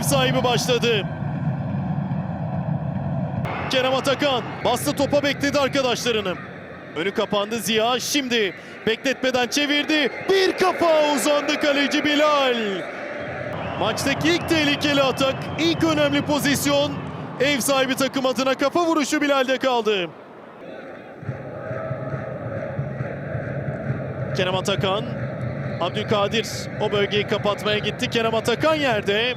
ev sahibi başladı. Kerem Atakan bastı topa bekledi arkadaşlarını. Önü kapandı Ziya şimdi bekletmeden çevirdi. Bir kafa uzandı kaleci Bilal. Maçtaki ilk tehlikeli atak, ilk önemli pozisyon ev sahibi takım adına kafa vuruşu Bilal'de kaldı. Kerem Atakan, Abdülkadir o bölgeyi kapatmaya gitti. Kerem Atakan yerde.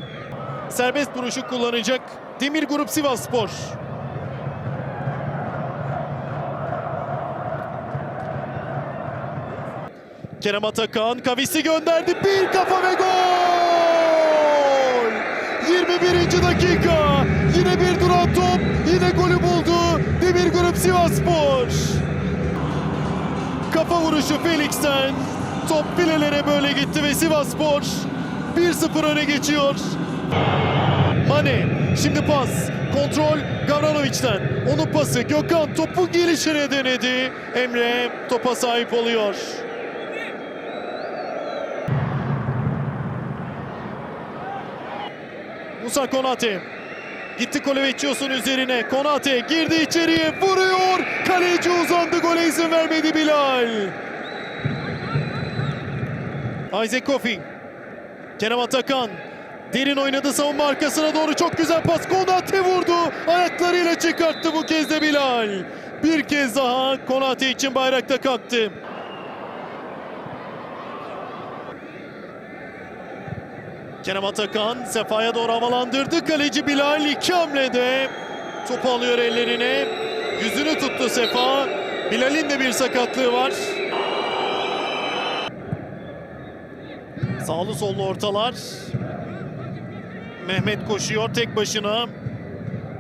Serbest vuruşu kullanacak Demir Grup Sivas Spor. Kerem Atakan kavisi gönderdi. Bir kafa ve gol! 21. dakika. Yine bir duran top. Yine golü buldu. Demir Grup Sivasspor. Kafa vuruşu Felix'ten. Top filelere böyle gitti ve Sivasspor 1-0 öne geçiyor. Mane şimdi pas. Kontrol Gavranovic'den. Onun pası Gökhan topu gelişine denedi. Emre topa sahip oluyor. Musa Konate. Gitti Koleveçios'un üzerine. Konate girdi içeriye. Vuruyor. Kaleci uzandı. Gole izin vermedi Bilal. Isaac Kofi. Kerem Atakan. Derin oynadı savunma arkasına doğru. Çok güzel pas. Konate vurdu. Ayaklarıyla çıkarttı bu kez de Bilal. Bir kez daha Konate için bayrakta kalktı. Kerem Atakan Sefa'ya doğru havalandırdı. Kaleci Bilal iki hamlede topu alıyor ellerine. Yüzünü tuttu Sefa. Bilal'in de bir sakatlığı var. Sağlı sollu ortalar. Mehmet koşuyor tek başına.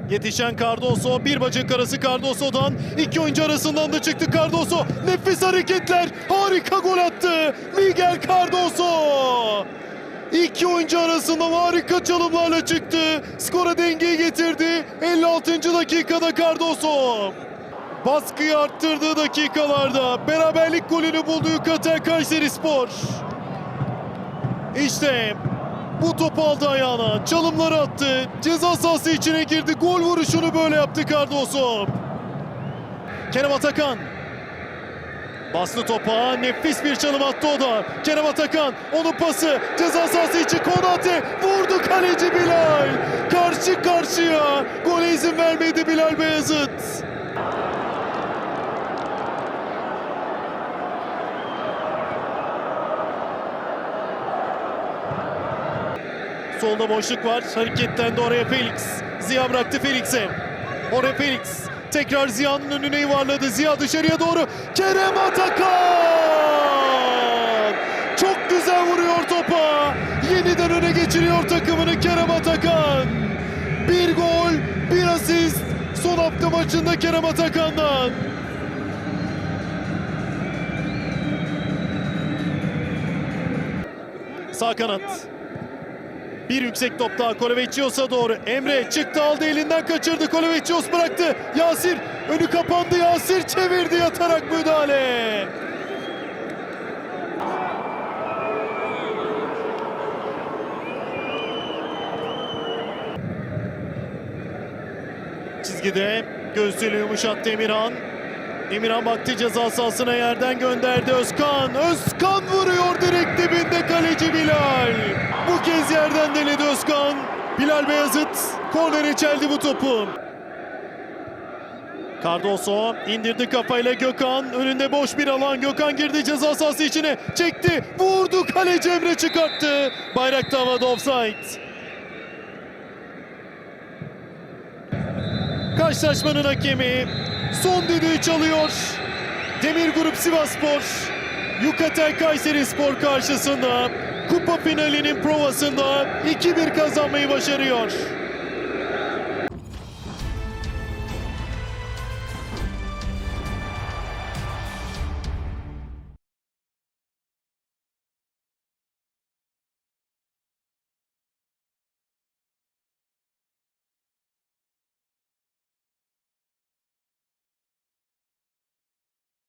Yetişen Cardoso bir bacak arası Cardoso'dan iki oyuncu arasından da çıktı Cardoso. Nefis hareketler. Harika gol attı. Miguel Cardoso. İki oyuncu arasında harika çalımlarla çıktı. Skora dengeyi getirdi. 56. dakikada Cardoso. Baskıyı arttırdığı dakikalarda beraberlik golünü bulduğu Kater Kayseri Spor. İşte bu topu aldı ayağına. Çalımları attı. Ceza sahası içine girdi. Gol vuruşunu böyle yaptı Cardoso. Kerem Atakan. Bastı topa. Nefis bir çalım attı o da. Kerem Atakan. Onun pası. Ceza sahası içi Konate. Vurdu kaleci Bilal. Karşı karşıya. Gole izin vermedi Bilal Beyazıt. Solda boşluk var. Hareketten de oraya Felix. Ziya bıraktı Felix'e. Oraya Felix. Tekrar Ziya'nın önüne yuvarladı. Ziya dışarıya doğru. Kerem Atakan! Çok güzel vuruyor topa. Yeniden öne geçiriyor takımını Kerem Atakan. Bir gol, bir asist. Son hafta maçında Kerem Atakan'dan. Sağ kanat. Bir yüksek top daha Kolovecios'a doğru. Emre çıktı aldı elinden kaçırdı. Kolovecios bıraktı. Yasir önü kapandı. Yasir çevirdi yatarak müdahale. Çizgide göğsüyle yumuşattı Emirhan. Emirhan baktı ceza sahasına yerden gönderdi Özkan. Özkan vuruyor yerden denedi Özkan. Bilal Beyazıt kornere çeldi bu topu. Cardoso indirdi kafayla Gökhan. Önünde boş bir alan. Gökhan girdi ceza sahası içine. Çekti. Vurdu. Kaleci Emre çıkarttı. Bayrakta havada offside. Karşılaşmanın hakemi son düdüğü çalıyor. Demir Grup Sivasspor Yukatel Kayseri Spor karşısında kupa finalinin provasında 2-1 kazanmayı başarıyor.